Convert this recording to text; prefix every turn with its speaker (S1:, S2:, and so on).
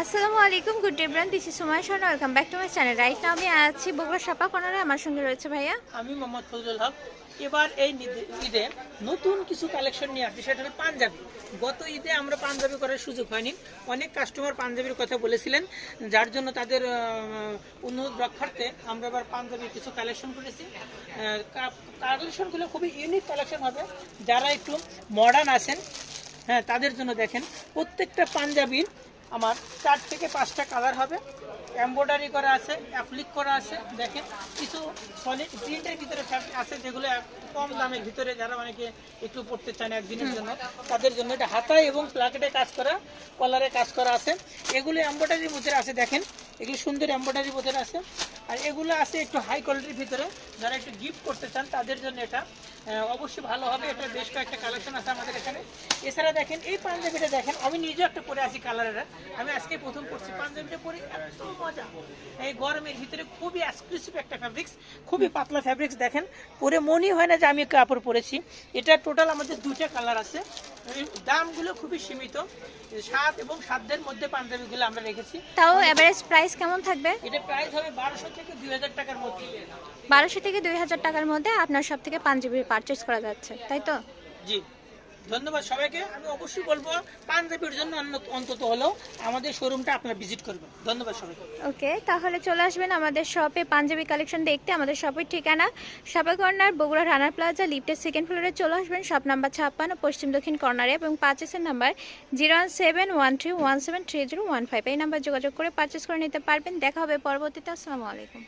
S1: আসসালামু আলাইকুম, good day bran this is Sumai Sharma welcome back to my channel right now আমি আছি বগুড়া সাপা কর্নারে। আমার সঙ্গে রয়েছে ভাইয়া।
S2: আমি মোহাম্মদ ফজলুল হক। এবার এই ঈদে নতুন কিছু কালেকশন নিয়ে আসছি। সেটা হলো পাঞ্জাবি। গত ঈদে আমরা পাঞ্জাবি করার সুযোগ হয়নি। অনেক কাস্টমার পাঞ্জাবির কথা বলেছিলেন, যার জন্য তাদের অনুরোধ রক্ষার্থে আমরা এবার পাঞ্জাবি কিছু কালেকশন করেছি। কালেকশনগুলো খুবই ইউনিক কালেকশন হবে। যারা একটু মডার্ন আছেন হ্যাঁ তাদের জন্য দেখেন, প্রত্যেকটা পাঞ্জাবির আমার চার থেকে পাঁচটা কালার হবে। এমব্রয়ডারি করা আছে অ্যাপ্লিক করা আছে, দেখেন কিছু সলিড প্রিন্টের ভিতরে আছে যেগুলো কম দামের ভিতরে যারা অনেকে একটু পড়তে চান একদিনের জন্য, তাদের জন্য এটা হাতায় এবং প্লাকেটে কাজ করা কলারে কাজ করা আছে। এগুলো এমব্রয়ডারির মধ্যে আছে, দেখেন এগুলো সুন্দর এমব্রয়ডারির মধ্যে আছে। আর এগুলো আছে একটু হাই কোয়ালিটির ভিতরে। যারা একটু গিফট করতে চান, তাদের জন্য এটা অবশ্যই ভালো হবে। এটা বেশ কয়েকটা কালেকশন আছে আমাদের এখানে। এছাড়া দেখেন, এই পাঞ্জাবিটা দেখেন, আমি নিজেও একটা পরে আছি কালারের আমি আজকে প্রথম করছি পাঞ্জাবিটা পরে, এত মজা। এই গরমের ভিতরে খুবই এক্সক্লুসিভ একটা ফ্যাব্রিক্স খুবই পাতলা ফ্যাব্রিক্স দেখেন। পরে মনেই হয় না যে আমি কাপড় পরেছি। এটা টোটাল আমাদের দুটা কালার আছে। দামগুলো খুবই সীমিত। সাত এবং সাতদের মধ্যে পাঞ্জাবিগুলো আমরা রেখেছি।
S1: তাও এভারেজ প্রাইস কেমন থাকবে?
S2: এটা প্রাইস হবে বারোশো থেকে দুই হাজার টাকার মধ্যে।
S1: বারোশো থেকে দুই হাজার টাকার মধ্যে আপনার সব থেকে পাঞ্জাবি পারচেস করা যাচ্ছে তাই তো?
S2: জি। ধন্যবাদ সবাইকে। আমি অবশ্যই বলব, পাঞ্জাবির জন্য অন্তত হলেও আমাদের শোরুমটা আপনারা ভিজিট করবেন। ধন্যবাদ সবাইকে।
S1: ওকে, তাহলে চলে আসবেন আমাদের শপে পাঞ্জাবি কালেকশন দেখতে, আমাদের শপের ঠিকানা Sapa corner Bogura runner plaza লিফটের সেকেন্ড ফ্লোরে চলে আসবেন শপ নাম্বার ছাপ্পান্ন, পশ্চিম দক্ষিণ কর্নারে এবং পার্চেসের number zero one seven one three one seven three zero one five এই নাম্বার যোগাযোগ করে পারচেস করে নিতে পারবেন। দেখা হবে পরবর্তীতে, আসসালামু আলাইকুম।